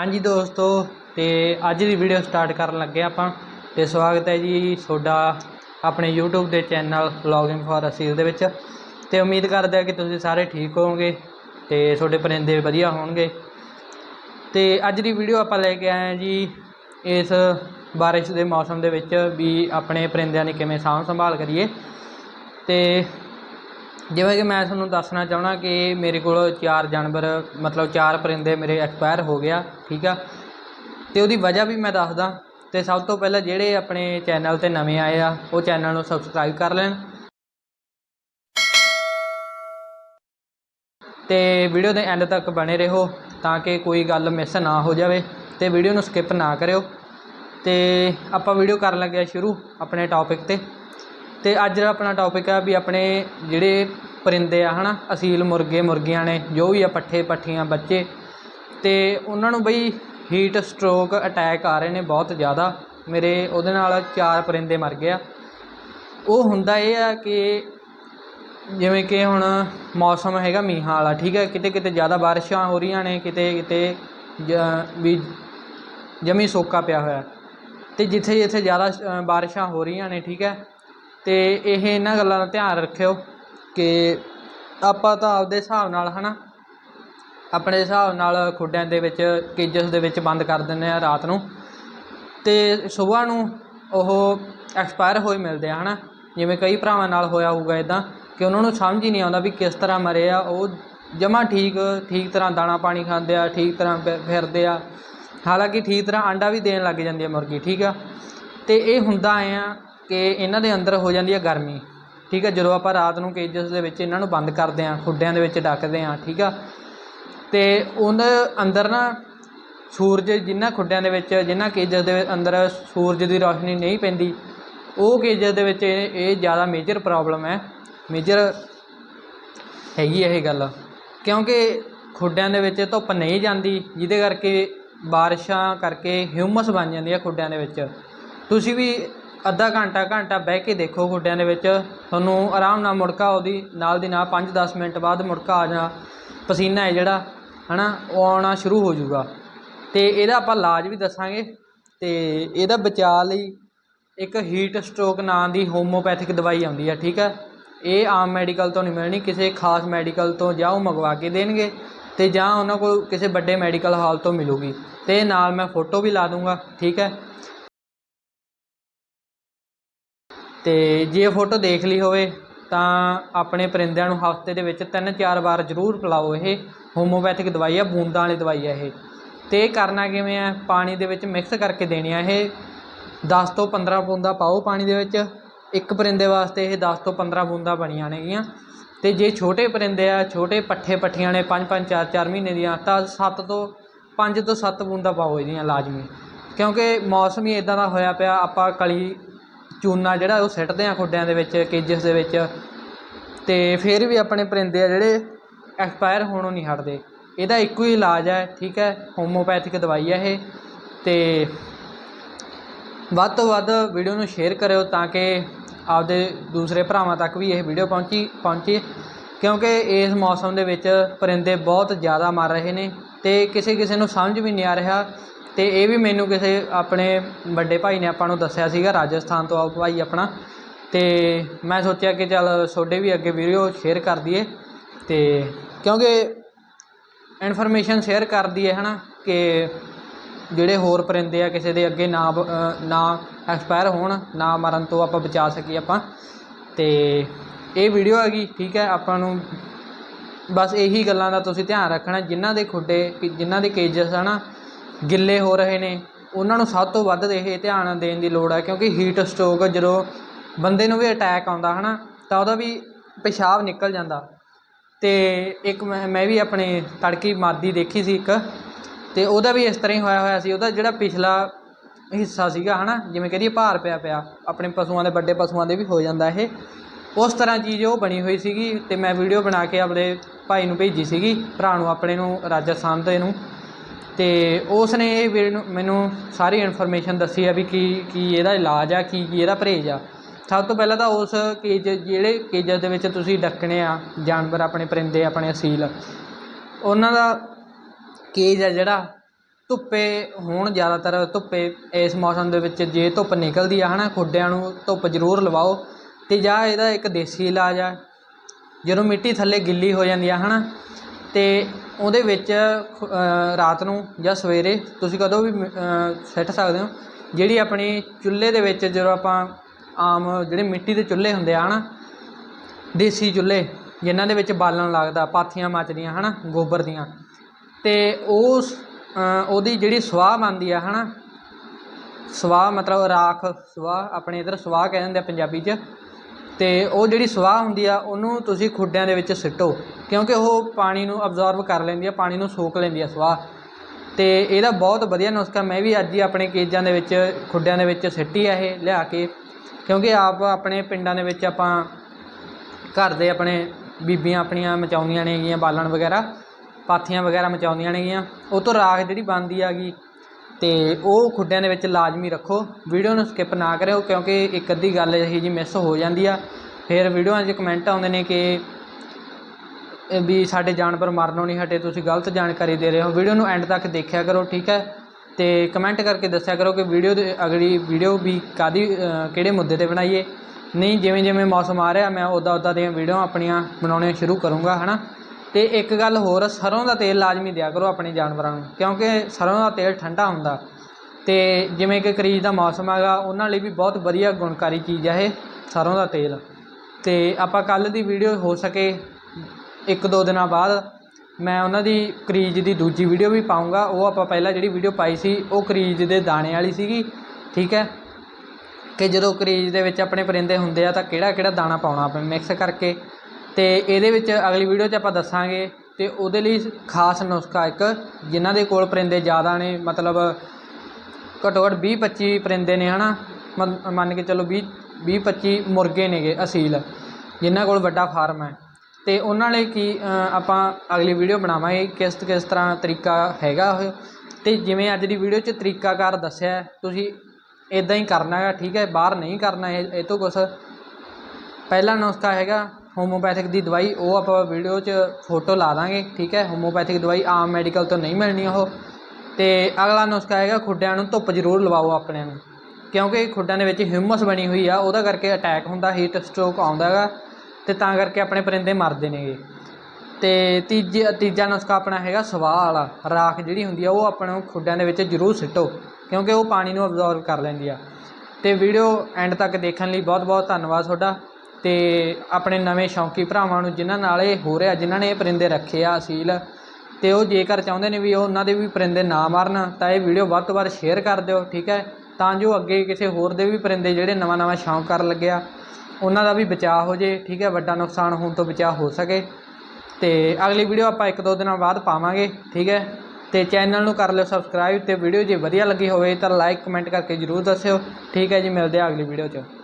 ਹਾਂਜੀ ਦੋਸਤੋ, ਤੇ ਅੱਜ ਦੀ ਵੀਡੀਓ ਸਟਾਰਟ ਕਰਨ ਲੱਗੇ ਆਪਾਂ। ਤੇ ਸਵਾਗਤ ਹੈ ਜੀ ਤੁਹਾਡਾ ਆਪਣੇ YouTube ਦੇ ਚੈਨਲ ਲੌਗਇਨ ਫॉर ਅਸੀਲ ਦੇ ਵਿੱਚ। ਤੇ ਉਮੀਦ ਕਰਦੇ ਹਾਂ ਕਿ ਤੁਸੀਂ ਸਾਰੇ ਠੀਕ ਹੋਵੋਗੇ ਤੇ ਤੁਹਾਡੇ ਪਰਿੰਦੇ ਵਧੀਆ ਹੋਣਗੇ। ਤੇ ਅੱਜ ਦੀ ਵੀਡੀਓ ਆਪਾਂ ਲੈ ਕੇ ਆਏ ਹਾਂ ਜੀ ਇਸ ਬਾਰਿਸ਼ ਦੇ ਮੌਸਮ ਦੇ ਵਿੱਚ ਵੀ ਆਪਣੇ ਪਰਿੰਦਿਆਂ ਦੀ ਕਿਵੇਂ ਸਾਂਭ ਸੰਭਾਲ ਕਰੀਏ। ਤੇ ਜਿਵੇਂ ਕਿ ਮੈਂ ਤੁਹਾਨੂੰ ਦੱਸਣਾ ਚਾਹੁੰਦਾ ਕਿ ਮੇਰੇ ਕੋਲ ਚਾਰ ਜਾਨਵਰ, ਮਤਲਬ ਚਾਰ ਪਰਿੰਦੇ ਮੇਰੇ ਐਕਸਪਾਇਰ ਹੋ ਗਿਆ ਠੀਕ ਆ? ਅਤੇ ਉਹਦੀ ਵਜ੍ਹਾ ਵੀ ਮੈਂ ਦੱਸਦਾ। ਅਤੇ ਸਭ ਤੋਂ ਪਹਿਲਾਂ ਜਿਹੜੇ ਆਪਣੇ ਚੈਨਲ ਤੇ ਨਵੇਂ ਆਏ ਆ, ਉਹ ਚੈਨਲ ਨੂੰ ਸਬਸਕ੍ਰਾਈਬ ਕਰ ਲੈਣ। ਅਤੇ ਵੀਡੀਓ ਦੇ ਐਂਡ ਤੱਕ ਬਣੇ ਰਹੋ ਤਾਂ ਕਿ ਕੋਈ ਗੱਲ ਮਿਸ ਨਾ ਹੋ ਜਾਵੇ ਅਤੇ ਵੀਡੀਓ ਨੂੰ ਸਕਿਪ ਨਾ ਕਰਿਓ। ਅਤੇ ਆਪਾਂ ਵੀਡੀਓ ਕਰਨ ਲੱਗੇ ਆ ਸ਼ੁਰੂ ਆਪਣੇ ਟੌਪਿਕ ਤੇ। ਅਤੇ ਅੱਜ ਦਾ ਆਪਣਾ ਟੋਪਿਕ ਆ ਵੀ ਆਪਣੇ ਜਿਹੜੇ ਪਰਿੰਦੇ ਆ ਹੈ ਨਾ ਅਸੀਲ ਮੁਰਗੇ ਮੁਰਗੀਆਂ ਨੇ ਜੋ ਵੀ ਆ ਪੱਠੇ ਪੱਠੀਆਂ ਬੱਚੇ ਅਤੇ ਉਹਨਾਂ ਨੂੰ ਬਈ ਹੀਟ ਸਟ੍ਰੋਕ ਅਟੈਕ ਆ ਰਹੇ ਨੇ ਬਹੁਤ ਜ਼ਿਆਦਾ। ਮੇਰੇ ਉਹਦੇ ਨਾਲ ਚਾਰ ਪਰਿੰਦੇ ਮਰ ਗਏ ਆ। ਉਹ ਹੁੰਦਾ ਇਹ ਆ ਕਿ ਜਿਵੇਂ ਕਿ ਹੁਣ ਮੌਸਮ ਹੈਗਾ ਮੀਂਹਾਂ ਵਾਲਾ ਠੀਕ ਹੈ ਕਿਤੇ ਕਿਤੇ ਜ਼ਿਆਦਾ ਬਾਰਿਸ਼ਾਂ ਹੋ ਰਹੀਆਂ ਨੇ ਕਿਤੇ ਕਿਤੇ ਜ- ਵੀ ਜਮੀ ਸੋਕਾ ਪਿਆ ਹੋਇਆ। ਤੇ ਜਿੱਥੇ ਜਿੱਥੇ ਜ਼ਿਆਦਾ ਅ, ਬਾਰਿਸ਼ਾਂ ਹੋ ਰਹੀਆਂ ਨੇ ਠੀਕ ਹੈ ਅਤੇ ਇਹ ਇਹਨਾਂ ਗੱਲਾਂ ਦਾ ਧਿਆਨ ਰੱਖਿਓ ਕਿ ਆਪਾਂ ਤਾਂ ਆਪਦੇ ਹਿਸਾਬ ਨਾਲ ਹੈ ਨਾ ਆਪਣੇ ਹਿਸਾਬ ਨਾਲ ਖੁੱਡਿਆਂ ਦੇ ਵਿੱਚ, ਕੇਜਸ ਦੇ ਵਿੱਚ ਬੰਦ ਕਰ ਦਿੰਦੇ ਆ ਰਾਤ ਨੂੰ। ਅਤੇ ਸਵੇਰ ਨੂੰ ਉਹ ਐਕਸਪਾਇਰ ਹੋਏ ਮਿਲਦੇ ਆ ਹੈ ਨਾ ਜਿਵੇਂ ਕਈ ਭਰਾਵਾਂ ਨਾਲ ਹੋਇਆ ਹੋਊਗਾ ਇਦਾਂ ਕਿ ਉਹਨਾਂ ਨੂੰ ਸਮਝ ਹੀ ਨਹੀਂ ਆਉਂਦਾ ਵੀ ਕਿਸ ਤਰ੍ਹਾਂ ਮਰੇ ਆ, ਉਹ ਜਮਾ ਠੀਕ ਠੀਕ ਤਰ੍ਹਾਂ ਦਾਣਾ ਪਾਣੀ ਖਾਂਦੇ ਆ, ਠੀਕ ਤਰ੍ਹਾਂ ਫਿ- ਫਿਰਦੇ ਆ। ਹਾਲਾਂਕਿ ਠੀਕ ਤਰ੍ਹਾਂ ਆਂਡਾ ਵੀ ਦੇਣ ਲੱਗ ਜਾਂਦੀ ਆ ਮੁਰਗੀ, ਠੀਕ ਆ। ਤੇ ਇਹ ਹੁੰਦਾ ਐ ਆ ਕਿ ਇਹਨਾਂ ਦੇ ਅੰਦਰ ਹੋ ਜਾਂਦੀ ਹੈ ਗਰਮੀ, ਠੀਕ ਆ? ਜਦੋਂ ਆਪਾਂ ਰਾਤ ਨੂੰ ਕੇਜਸ ਦੇ ਵਿੱਚ ਇਹਨਾਂ ਨੂੰ ਬੰਦ ਕਰਦੇ ਹਾਂ, ਖੁੱਡਿਆਂ ਦੇ ਵਿੱਚ ਡੱਕਦੇ ਹਾਂ, ਠੀਕ ਆ? ਤੇ ਉਹਦੇ ਅੰਦਰ ਨਾ ਸੂਰਜ ਜਿਨ੍ਹਾਂ ਖੁੱਡਿਆਂ ਦੇ ਵਿੱਚ ਜਿਨ੍ਹਾਂ ਕੇਜਸ ਦੇ ਅੰਦਰ ਸੂਰਜ ਦੀ ਰੋਸ਼ਨੀ ਨਹੀਂ ਪੈਂਦੀ, ਉਹ ਕੇਜਸ ਦੇ ਵਿੱਚ ਇਹ ਜ਼ਿਆਦਾ ਮੇਜਰ ਪ੍ਰੋਬਲਮ ਹੈ। ਮੇਜਰ ਹੈਗੀ ਇਹ ਗੱਲ। ਕਿਉਂਕਿ ਖੁੱਡਿਆਂ ਦੇ ਵਿੱਚ ਧੁੱਪ ਨਹੀਂ ਜਾਂਦੀ, ਜਿਹਦੇ ਕਰਕੇ ਬਾਰਿਸ਼ਾਂ ਕਰਕੇ ਹਿਊਮਸ ਬਣ ਜਾਂਦੀ ਹੈ ਖੁੱਡਿਆਂ ਦੇ ਵਿੱਚ। ਤੁਸੀਂ ਵੀ ਅੱਧਾ ਘੰਟਾ ਘੰਟਾ ਬਹਿ ਕੇ ਦੇਖੋ ਖੁੱਡਿਆਂ ਦੇ ਵਿੱਚ। ਤੁਹਾਨੂੰ ਆਰਾਮ ਨਾਲ ਮੁੜਕਾ ਉਹਦੀ ਨਾਲ ਦੀ ਨਾਲ 5-10 ਮਿੰਟ ਬਾਅਦ ਮੁੜਕਾ ਆ ਜਾਣਾ। ਪਸੀਨਾ ਹੈ ਜਿਹੜਾ, ਹਨਾ, ਉਹ ਆਉਣਾ ਸ਼ੁਰੂ ਹੋ ਜਾਊਗਾ। ਤੇ ਇਹਦਾ ਆਪਾਂ ਇਲਾਜ ਵੀ ਦੱਸਾਂਗੇ। ਤੇ ਇਹਦਾ ਬਚਾਅ ਲਈ ਇੱਕ ਹੀਟ ਸਟ੍ਰੋਕ ਨਾਂ ਦੀ ਹੋਮੋਪੈਥਿਕ ਦਵਾਈ ਆਉਂਦੀ ਹੈ ਠੀਕ ਹੈ ਇਹ ਆਮ ਮੈਡੀਕਲ ਤੋਂ ਨਹੀਂ ਮਿਲਣੀ, ਕਿਸੇ ਖਾਸ ਮੈਡੀਕਲ ਤੋਂ ਜਾਂ ਉਹ ਮੰਗਵਾ ਕੇ ਦੇਣਗੇ ਤੇ ਜਾਂ ਉਹਨਾਂ ਕੋਲ ਕਿਸੇ ਵੱਡੇ ਮੈਡੀਕਲ ਹਾਲ ਤੋਂ ਮਿਲੂਗੀ। ਤੇ ਨਾਲ ਮੈਂ ਫੋਟੋ ਵੀ ਲਾ ਦੂੰਗਾ, ਠੀਕ ਹੈ ਤੇ ਜੇ ਫੋਟੋ ਦੇਖ ਲਈ ਹੋਵੇ, ਤਾਂ ਆਪਣੇ ਪਰਿੰਦਿਆਂ ਨੂੰ ਹਫ਼ਤੇ ਦੇ ਵਿੱਚ ਤਿੰਨ ਚਾਰ ਵਾਰ ਜ਼ਰੂਰ ਪਿਲਾਓ ਇਹ ਹੋਮੋਪੈਥਿਕ ਦਵਾਈ ਆ, ਬੂੰਦਾਂ ਵਾਲੀ ਦਵਾਈ ਆ ਇਹ। ਤੇ ਕਰਨਾ ਕਿਵੇਂ ਆ? ਪਾਣੀ ਦੇ ਵਿੱਚ ਮਿਕਸ ਕਰਕੇ ਦੇਣੀ ਆ ਇਹ। 10 ਤੋਂ 15 ਬੂੰਦਾਂ ਪਾਓ ਪਾਣੀ ਦੇ ਵਿੱਚ। ਇੱਕ ਪਰਿੰਦੇ ਵਾਸਤੇ ਇਹ 10 ਤੋਂ 15 ਬੂੰਦਾਂ ਬਣੀਆਂ ਨੇਗੀਆਂ। ਤੇ ਜੇ ਛੋਟੇ ਪਰਿੰਦੇ ਆ, ਛੋਟੇ ਪੱਠੇ ਪੱਠੀਆਂ ਨੇ 5 5 4 4 ਮਹੀਨੇ ਦੀਆਂ, ਤਾਂ 7 ਤੋਂ 5 ਤੋਂ 7 ਬੂੰਦਾਂ ਪਾਓ ਇਹਦੀਆਂ ਲਾਜ਼ਮੀ। ਕਿਉਂਕਿ ਮੌਸਮ ਹੀ ਇਦਾਂ ਦਾ ਹੋਇਆ ਪਿਆ, ਆਪਾਂ ਕਲੀ ਚੂਨਾ ਜਿਹੜਾ ਉਹ ਸਿੱਟਦੇ ਆ ਖੁੱਡਿਆਂ ਦੇ ਵਿੱਚ ਕੇਜਸ ਦੇ ਵਿੱਚ। ਤੇ ਫਿਰ ਵੀ ਆਪਣੇ ਪਰਿੰਦੇ ਆ ਜਿਹੜੇ ਐਕਸਪਾਇਰ ਹੋਣੋਂ ਨਹੀਂ ਹਟਦੇ। ਇਹਦਾ ਇੱਕੋ ਹੀ ਇਲਾਜ ਹੈ ਠੀਕ ਹੈ ਹੋਮੋਪੈਥਿਕ ਦਵਾਈ ਹੈ ਇਹ। ਤੇ ਵੱਧ ਤੋਂ ਵੱਧ ਵੀਡੀਓ ਨੂੰ ਸ਼ੇਅਰ ਕਰਿਓ ਤਾਂ ਕਿ ਆਪਦੇ ਦੂਸਰੇ ਭਰਾਵਾਂ ਤੱਕ ਵੀ ਇਹ ਵੀਡੀਓ ਪਹੁੰਚੀ, ਪਹੁੰਚੇ। ਕਿਉਂਕਿ ਇਸ ਮੌਸਮ ਦੇ ਵਿੱਚ ਪਰਿੰਦੇ ਬਹੁਤ ਜ਼ਿਆਦਾ ਮਰ ਰਹੇ ਨੇ ਤੇ ਕਿਸੇ ਕਿਸੇ ਨੂੰ ਸਮਝ ਵੀ ਨਹੀਂ ਆ ਰਿਹਾ ਅਤੇ ਇਹ ਵੀ ਮੈਨੂੰ ਕਿਸੇ ਆਪਣੇ ਵੱਡੇ ਭਾਈ ਨੇ ਆਪਾਂ ਨੂੰ ਦੱਸਿਆ ਸੀਗਾ, ਰਾਜਸਥਾਨ ਤੋਂ ਆ ਭਾਈ ਆਪਣਾ। ਅਤੇ ਮੈਂ ਸੋਚਿਆ ਕਿ ਚੱਲ ਤੁਹਾਡੇ ਵੀ ਅੱਗੇ ਵੀਡੀਓ ਸ਼ੇਅਰ ਕਰ ਦਈਏ। ਤੇ ਕਿਉਂਕਿ ਇਨਫੋਰਮੇਸ਼ਨ ਸ਼ੇਅਰ ਕਰ ਦਈਏ ਨਾ ਕਿ ਜਿਹੜੇ ਹੋਰ ਪਰਿੰਦੇ ਆ, ਕਿਸੇ ਦੇ ਅੱਗੇ ਨਾ ਬ- ਨਾ ਐਕਸਪਾਇਰ ਹੋਣ, ਨਾ ਮਰਨ ਤੋਂ ਆਪਾਂ ਬਚਾ ਸਕੀਏ ਆਪਾਂ। ਤੇ ਇਹ ਵੀਡੀਓ ਹੈਗੀ, ਠੀਕ ਹੈ, ਆਪਾਂ ਨੂੰ ਬਸ ਇਹੀ ਗੱਲਾਂ ਦਾ ਤੁਸੀਂ ਧਿਆਨ ਰੱਖਣਾ, ਜਿਨ੍ਹਾਂ ਦੇ ਖੁੱਡੇ, ਜਿਨ੍ਹਾਂ ਦੇ ਕੇਜਸ ਨਾ ਗਿੱਲੇ ਹੋ ਰਹੇ ਨੇ। ਉਹਨਾਂ ਨੂੰ ਸਭ ਤੋਂ ਵੱਧ ਇਹ ਧਿਆਨ ਦੇਣ ਦੀ ਲੋੜ ਹੈ ਕਿਉਂਕਿ ਹੀਟ ਸਟ੍ਰੋਕ ਜਦੋਂ ਬੰਦੇ ਨੂੰ ਵੀ ਅਟੈਕ ਆਉਂਦਾ ਹੈ ਨਾ ਤਾਂ ਉਹਦਾ ਵੀ ਪਿਸ਼ਾਬ ਨਿਕਲ ਜਾਂਦਾ। ਅਤੇ ਇੱਕ ਮੈਂ ਮੈਂ ਵੀ ਆਪਣੇ ਤੜਕੀ ਮਾਦੀ ਦੇਖੀ ਸੀ ਇੱਕ ਅਤੇ ਉਹਦਾ ਵੀ ਇਸ ਤਰ੍ਹਾਂ ਹੀ ਹੋਇਆ ਹੋਇਆ ਸੀ। ਉਹਦਾ ਜਿਹੜਾ ਪਿਛਲਾ ਹਿੱਸਾ ਸੀਗਾ ਹੈ ਨਾ ਜਿਵੇਂ ਕਹਦੀਏ ਭਾਰ ਪਿਆ ਪਿਆ, ਆਪਣੇ ਪਸ਼ੂਆਂ ਦੇ, ਵੱਡੇ ਪਸ਼ੂਆਂ ਦੇ ਵੀ ਹੋ ਜਾਂਦਾ ਇਹ। ਉਸ ਤਰ੍ਹਾਂ ਚੀਜ਼ ਉਹ ਬਣੀ ਹੋਈ ਸੀਗੀ, ਤੇ ਮੈਂ ਵੀਡੀਓ ਬਣਾ ਕੇ ਆਪਣੇ ਭਾਈ ਨੂੰ ਭੇਜੀ ਸੀਗੀ, ਭਰਾ ਨੂੰ, ਆਪਣੇ ਨੂੰ, ਰਾਜਸਥਾਨ ਤੋਂ ਇਹਨੂੰ। ਤੇ ਉਸ ਨੇ ਇਹ ਵੀਰ ਨੂੰ ਮੈਨੂੰ ਸਾਰੀ ਇਨਫੋਰਮੇਸ਼ਨ ਦੱਸੀ ਆ ਵੀ ਕੀ ਕੀ ਇਹਦਾ ਇਲਾਜ ਆ, ਕੀ ਕੀ ਇਹਦਾ ਪਰਹੇਜ਼ ਆ। ਸਭ ਤੋਂ ਪਹਿਲਾਂ ਤਾਂ ਉਸ ਕੇਜ, ਜਿਹੜੇ ਕੇਜਸ ਦੇ ਵਿੱਚ ਤੁਸੀਂ ਡੱਕਣੇ ਆ, ਜਾਨਵਰ ਆਪਣੇ ਪਰਿੰਦੇ, ਆਪਣੇ ਅਸੀਲ, ਉਹਨਾਂ ਦਾ ਕੇਜ ਆ ਜਿਹੜਾ ਧੁੱਪੇ ਹੋਣ ਜ਼ਿਆਦਾਤਰ ਧੁੱਪੇ, ਇਸ ਮੌਸਮ ਦੇ ਵਿੱਚ ਜੇ ਧੁੱਪ ਨਿਕਲਦੀ ਆ ਹਨਾ, ਖੁੱਡਿਆਂ ਨੂੰ ਧੁੱਪ ਜ਼ਰੂਰ ਲਵਾਓ ਤੇ ਜਾਂ ਇਹਦਾ ਇੱਕ ਦੇਸੀ ਇਲਾਜ ਆ, ਜਦੋਂ ਮਿੱਟੀ ਥੱਲੇ ਗਿੱਲੀ ਹੋ ਜਾਂਦੀ ਆ ਹਨਾ ਤੇ ਉਹਦੇ ਵਿੱਚ ਰਾਤ ਨੂੰ ਜਾਂ ਸਵੇਰੇ ਤੁਸੀਂ ਕਦੋਂ ਵੀ ਅ, ਸਿੱਟ ਸਕਦੇ ਹੋ। ਜਿਹੜੀ ਆਪਣੀ ਚੁੱਲ੍ਹੇ ਦੇ ਵਿੱਚ ਜਦੋਂ ਆਪਾਂ ਆਮ ਜਿਹੜੇ ਮਿੱਟੀ ਦੇ ਚੁੱਲ੍ਹੇ ਹੁੰਦੇ ਆ ਹੈ ਨਾ ਦੇਸੀ ਚੁੱਲ੍ਹੇ ਜਿਨ੍ਹਾਂ ਦੇ ਵਿੱਚ ਬਾਲਣ ਲੱਗਦਾ ਪਾਥੀਆਂ ਮੱਚਦੀਆਂ ਨਾ ਗੋਬਰ ਦੀਆਂ ਅਤੇ ਉਸ ਉਹਦੀ ਜਿਹੜੀ ਸਵਾਹ ਬਣਦੀ ਆ ਹੈ ਨਾ ਸਵਾਹ ਮਤਲਬ ਰਾਖ ਸਵਾਹ ਆਪਣੇ ਇਧਰ ਸਵਾਹ ਕਹਿ ਦਿੰਦੇ ਆ ਪੰਜਾਬੀ 'ਚ ਤੇ ਉਹ ਜਿਹੜੀ ਸਵਾਹ ਹੁੰਦੀ ਆ, ਉਹਨੂੰ ਤੁਸੀਂ ਖੁੱਡਿਆਂ ਦੇ ਵਿੱਚ ਸਿੱਟੋ, ਕਿਉਂਕਿ ਉਹ ਪਾਣੀ ਨੂੰ ਅਬਜ਼ੌਰਬ ਕਰ ਲੈਂਦੀ ਆ, ਪਾਣੀ ਨੂੰ ਸੋਖ ਲੈਂਦੀ ਆ ਸਵਾਹ। ਤੇ ਇਹਦਾ ਬਹੁਤ ਵਧੀਆ ਨੁਸਖਾ, ਮੈਂ ਵੀ ਅੱਜ ਹੀ ਆਪਣੇ ਕੇਜਾਂ ਦੇ ਵਿੱਚ, ਖੁੱਡਿਆਂ ਦੇ ਵਿੱਚ ਸਿੱਟੀ ਆ ਇਹ, ਲਿਆ ਕੇ। ਕਿਉਂਕਿ ਆਪ ਆਪਣੇ ਪਿੰਡਾਂ ਦੇ ਵਿੱਚ ਆਪਾਂ ਘਰ ਦੇ ਆਪਣੇ ਬੀਬੀਆਂ ਆਪਣੀਆਂ ਮਚਾਉਂਦੀਆਂ ਨੇਗੀਆਂ, ਬਾਲਣ ਵਗੈਰਾ, ਪਾਥੀਆਂ ਵਗੈਰਾ ਮਚਾਉਂਦੀਆਂ ਨੇਗੀਆਂ। ਉਹ ਤੋਂ ਰਾਖ ਜਿਹੜੀ ਬਣਦੀ ਆਗੀ ਤੇ ਉਹ ਖੁੱਡਿਆਂ ਦੇ ਵਿੱਚ ਲਾਜ਼ਮੀ ਰੱਖੋ। ਵੀਡੀਓ ਨੂੰ ਸਕਿਪ ਨਾ ਕਰਿਓ ਕਿਉਂਕਿ ਇੱਕ ਅੱਧੀ ਗੱਲ ਇਹੀ ਜੀ ਮਿਸ ਹੋ ਜਾਂਦੀ ਆ। ਫਿਰ ਵੀਡੀਓਆਂ 'ਚ ਕਮੈਂਟ ਆਉਂਦੇ ਨੇ ਕਿ ਵੀ ਸਾਡੇ ਜਾਨਵਰ ਮਰਨੋਂ ਨਹੀਂ ਹਟੇ, ਤੁਸੀਂ ਗਲਤ ਜਾਣਕਾਰੀ ਦੇ ਰਹੇ ਹੋ। ਵੀਡੀਓ ਨੂੰ ਐਂਡ ਤੱਕ ਦੇਖਿਆ ਕਰੋ, ਠੀਕ ਹੈ? ਤੇ ਕਮੈਂਟ ਕਰਕੇ ਦੱਸਿਆ ਕਰੋ ਕਿ ਵੀਡੀਓ ਦੇ ਅਗਲੀ ਵੀਡੀਓ ਵੀ ਕਾਦੀ ਕਿਹੜੇ ਮੁੱਦੇ ਤੇ ਬਣਾਈਏ। ਨਹੀਂ ਜਿਵੇਂ ਜਿਵੇਂ ਮੌਸਮ ਆ ਰਿਹਾ, ਮੈਂ ਉੱਦਾਂ ਉੱਦਾਂ ਦੀਆਂ ਵੀਡੀਓ ਆਪਣੀਆਂ ਬਣਾਉਣੀਆਂ ਸ਼ੁਰੂ ਕਰੂੰਗਾ, ਹਨਾ? ਤੇ ਇੱਕ ਗੱਲ ਹੋਰ ਸਰੋਂ ਦਾ ਤੇਲ ਲਾਜ਼ਮੀ ਦਿਆ ਕਰੋ ਆਪਣੇ ਜਾਨਵਰਾਂ ਨੂੰ, ਕਿਉਂਕਿ ਸਰੋਂ ਦਾ ਤੇਲ ਠੰਡਾ ਹੁੰਦਾ। ਤੇ ਜਿਵੇਂ ਕਿ ਕਰੀਜ਼ ਦਾ ਮੌਸਮ ਹੈਗਾ, ਉਹਨਾਂ ਲਈ ਵੀ ਬਹੁਤ ਵਧੀਆ ਗੁਣਕਾਰੀ ਚੀਜ਼ ਹੈ ਇਹ ਸਰੋਂ ਦਾ ਤੇਲ। ਤੇ ਆਪਾਂ ਕੱਲ ਦੀ ਵੀਡੀਓ ਹੋ ਸਕੇ ਇੱਕ ਦੋ ਦਿਨਾਂ ਬਾਅਦ, ਮੈਂ ਉਹਨਾਂ ਦੀ ਕਰੀਜ਼ ਦੀ ਦੂਜੀ ਵੀਡੀਓ ਵੀ ਪਾਉਂਗਾ ਉਹ ਆਪਾਂ ਪਹਿਲਾਂ ਜਿਹੜੀ ਵੀਡੀਓ ਪਾਈ ਸੀ, ਉਹ ਕਰੀਜ਼ ਦੇ ਦਾਣੇ ਵਾਲੀ ਸੀਗੀ, ਠੀਕ ਹੈ? ਕਿ ਜਦੋਂ ਕਰੀਜ਼ ਦੇ ਵਿੱਚ ਆਪਣੇ ਪਰਿੰਦੇ ਹੁੰਦੇ ਆ, ਤਾਂ ਕਿਹੜਾ ਕਿਹੜਾ ਦਾਣਾ ਪਾਉਣਾ ਆਪਾਂ ਮਿਕਸ ਕਰਕੇ ਅਤੇ ਇਹਦੇ ਵਿੱਚ ਅਗਲੀ ਵੀਡੀਓ 'ਚ ਆਪਾਂ ਦੱਸਾਂਗੇ ਅਤੇ ਉਹਦੇ ਲਈ ਖਾਸ ਨੁਸਖਾ ਇੱਕ, ਜਿਨ੍ਹਾਂ ਦੇ ਕੋਲ ਪਰਿੰਦੇ ਜ਼ਿਆਦਾ ਨੇ, ਮਤਲਬ ਘੱਟੋ ਘੱਟ ਵੀਹ ਪੱਚੀ ਪਰਿੰਦੇ ਨੇ, ਹਨਾ? ਮੰਨ ਮੰਨ ਕੇ ਚਲੋ ਵੀਹ ਵੀਹ ਪੱਚੀ ਮੁਰਗੇ ਨੇਗੇ ਅਸੀਲ, ਜਿਨ੍ਹਾਂ ਕੋਲ ਵੱਡਾ ਫਾਰਮ ਹੈ। ਅਤੇ ਉਹਨਾਂ ਲਈ ਕੀ ਆਪਾਂ ਅਗਲੀ ਵੀਡੀਓ ਬਣਾਵਾਂਗੇ ਕਿਸ ਕਿਸ ਤਰ੍ਹਾਂ ਤਰੀਕਾ ਹੈਗਾ ਉਹ। ਅਤੇ ਜਿਵੇਂ ਅੱਜ ਦੀ ਵੀਡੀਓ 'ਚ ਤਰੀਕਾਕਾਰ ਦੱਸਿਆ, ਤੁਸੀਂ ਇਦਾਂ ਹੀ ਕਰਨਾ ਹੈਗਾ, ਠੀਕ ਹੈ? ਬਾਹਰ ਨਹੀਂ ਕਰਨਾ, ਇਹ ਇਹ ਤੋਂ ਕੁਛ। ਪਹਿਲਾ ਨੁਸਖਾ ਹੈਗਾ ਹੋਮੋਪੈਥਿਕ ਦੀ ਦਵਾਈ, ਉਹ ਆਪਾਂ ਵੀਡੀਓ 'ਚ ਫੋਟੋ ਲਾ ਦਾਂਗੇ, ਠੀਕ ਹੈ? ਹੋਮੋਪੈਥਿਕ ਦਵਾਈ ਆਮ ਮੈਡੀਕਲ ਤੋਂ ਨਹੀਂ ਮਿਲਣੀ ਉਹ। ਤੇ ਅਗਲਾ ਨੁਸਖਾ ਹੈਗਾ ਖੁੱਡਿਆਂ ਨੂੰ ਧੁੱਪ ਜ਼ਰੂਰ ਲਵਾਓ ਆਪਣਿਆਂ ਨੂੰ। ਕਿਉਂਕਿ ਖੁੱਡਾਂ ਦੇ ਵਿੱਚ ਹਿਊਮਸ ਬਣੀ ਹੋਈ ਆ, ਉਹਦਾ ਕਰਕੇ ਅਟੈਕ ਹੁੰਦਾ ਹੀਟ ਸਟ੍ਰੋਕ ਆਉਂਦਾ ਹੈਗਾ। ਤੇ ਤਾਂ ਕਰਕੇ ਆਪਣੇ ਪਰਿੰਦੇ ਮਰਦੇ ਨੇਗੇ। ਤੇ ਤੀਜੀ, ਤੀਜਾ ਨੁਸਖਾ ਆਪਣਾ ਹੈਗਾ ਸਵਾਹ ਵਾਲਾ, ਰਾਖ ਜਿਹੜੀ ਹੁੰਦੀ ਆ, ਉਹ ਆਪਣੇ ਨੂੰ ਖੁੱਡਾਂ ਦੇ ਵਿੱਚ ਜ਼ਰੂਰ ਸਿੱਟੋ, ਕਿਉਂਕਿ ਉਹ ਪਾਣੀ ਨੂੰ ਅਬਜ਼ੌਰਬ ਕਰ ਲੈਂਦੀ ਆ। ਤੇ ਵੀਡੀਓ ਐਂਡ ਤੱਕ ਦੇਖਣ ਲਈ ਬਹੁਤ ਬਹੁਤ ਧੰਨਵਾਦ ਤੁਹਾਡਾ। ਅਤੇ ਆਪਣੇ ਨਵੇਂ ਸ਼ੌਂਕੀ ਭਰਾਵਾਂ ਨੂੰ ਜਿਨ੍ਹਾਂ ਨਾਲ ਇਹ ਹੋ ਰਿਹਾ, ਜਿਨ੍ਹਾਂ ਨੇ ਇਹ ਪਰਿੰਦੇ ਰੱਖੇ ਆ ਅਸੀਲ ਅਤੇ ਉਹ ਜੇਕਰ ਚਾਹੁੰਦੇ ਨੇ ਵੀ ਉਹਨਾਂ ਦੇ ਵੀ ਪਰਿੰਦੇ ਨਾ ਮਰਨ, ਤਾਂ ਇਹ ਵੀਡੀਓ ਵੱਧ ਤੋਂ ਵੱਧ ਸ਼ੇਅਰ ਕਰ ਦਿਓ, ਠੀਕ ਹੈ? ਤਾਂ ਜੋ ਅੱਗੇ ਕਿਸੇ ਹੋਰ ਦੇ ਵੀ ਪਰਿੰਦੇ ਜਿਹੜੇ ਨਵਾਂ ਨਵਾਂ ਸ਼ੌਂਕ ਕਰਨ ਲੱਗਿਆ ਉਹਨਾਂ ਦਾ ਵੀ ਬਚਾਅ ਹੋ ਜੇ, ਠੀਕ ਹੈ? ਵੱਡਾ ਨੁਕਸਾਨ ਹੋਣ ਤੋਂ ਬਚਾਅ ਹੋ ਸਕੇ। ਤੇ ਅਗਲੀ ਵੀਡੀਓ ਆਪਾਂ ਇੱਕ ਦੋ ਦਿਨਾਂ ਬਾਅਦ ਪਾਵਾਂਗੇ, ਠੀਕ ਹੈ? ਤੇ ਚੈਨਲ ਨੂੰ ਕਰ ਲਿਓ ਸਬਸਕ੍ਰਾਈਬ ਤੇ ਵੀਡੀਓ ਜੇ ਵਧੀਆ ਲੱਗੀ ਹੋਵੇ ਤਾਂ ਲਾਈਕ ਕਮੈਂਟ ਕਰਕੇ ਜਰੂਰ ਦੱਸਿਓ, ਠੀਕ ਹੈ ਜੀ? ਮਿਲਦੇ ਆ ਅਗਲੀ ਵੀਡੀਓ 'ਚ।